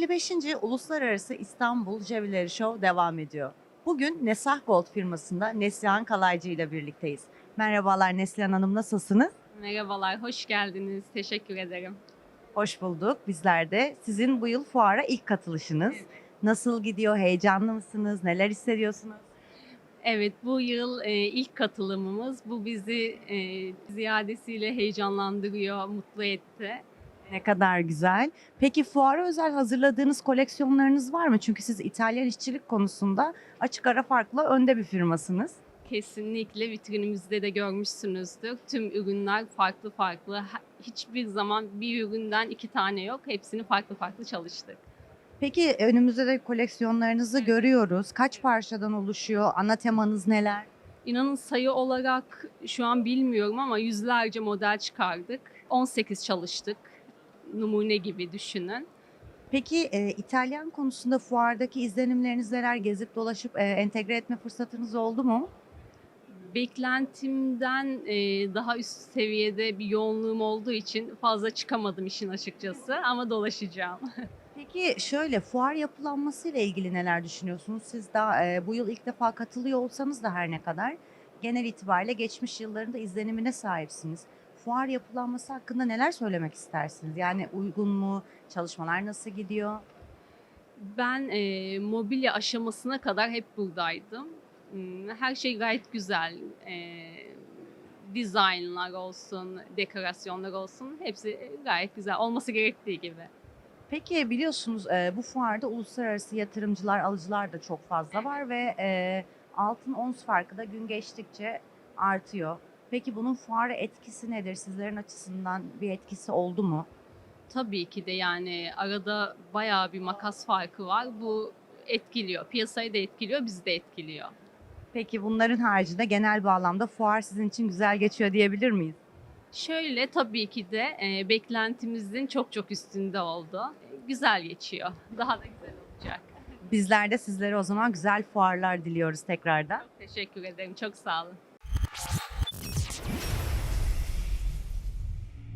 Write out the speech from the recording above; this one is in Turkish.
25. Uluslararası İstanbul Jeweleri Show devam ediyor. Bugün Nesah Gold firmasında Neslihan Kalaycı ile birlikteyiz. Merhabalar Neslihan Hanım nasılsınız? Merhabalar, hoş geldiniz. Teşekkür ederim. Hoş bulduk. Bizler de sizin bu yıl fuara ilk katılışınız. Evet. Nasıl gidiyor? Heyecanlı mısınız? Neler hissediyorsunuz? Evet, bu yıl e, ilk katılımımız. Bu bizi e, ziyadesiyle heyecanlandırıyor, mutlu etti. Ne kadar güzel. Peki fuara özel hazırladığınız koleksiyonlarınız var mı? Çünkü siz İtalyan işçilik konusunda açık ara farklı önde bir firmasınız. Kesinlikle vitrinimizde de görmüşsünüzdür. Tüm ürünler farklı farklı. Hiçbir zaman bir üründen iki tane yok. Hepsini farklı farklı çalıştık. Peki önümüzde de koleksiyonlarınızı Evet. görüyoruz. Kaç parçadan oluşuyor? Ana temanız neler? İnanın sayı olarak şu an bilmiyorum ama yüzlerce model çıkardık. 18 çalıştık. Numune gibi düşünün. Peki e, İtalyan konusunda fuardaki izlenimleriniz neler? Gezip dolaşıp e, entegre etme fırsatınız oldu mu? beklentimden e, daha üst seviyede bir yoğunluğum olduğu için fazla çıkamadım işin açıkçası ama dolaşacağım. Peki şöyle fuar yapılanması ile ilgili neler düşünüyorsunuz? Siz daha e, bu yıl ilk defa katılıyor olsanız da her ne kadar genel itibariyle geçmiş yıllarında izlenimine sahipsiniz. Fuar yapılanması hakkında neler söylemek istersiniz? Yani uygun mu? Çalışmalar nasıl gidiyor? Ben e, mobilya aşamasına kadar hep buradaydım. Hmm, Her şey gayet güzel. E, dizaynlar olsun, dekorasyonlar olsun hepsi gayet güzel. Olması gerektiği gibi. Peki biliyorsunuz e, bu fuarda uluslararası yatırımcılar, alıcılar da çok fazla var ve e, altın ons farkı da gün geçtikçe artıyor. Peki bunun fuara etkisi nedir? Sizlerin açısından bir etkisi oldu mu? Tabii ki de yani arada bayağı bir makas farkı var. Bu etkiliyor. Piyasayı da etkiliyor, bizi de etkiliyor. Peki bunların haricinde genel bağlamda fuar sizin için güzel geçiyor diyebilir miyiz? Şöyle tabii ki de e, beklentimizin çok çok üstünde oldu. E, Güzel geçiyor. Daha da güzel olacak. Bizler de sizlere o zaman güzel fuarlar diliyoruz tekrardan. Teşekkür ederim. Çok sağ olun.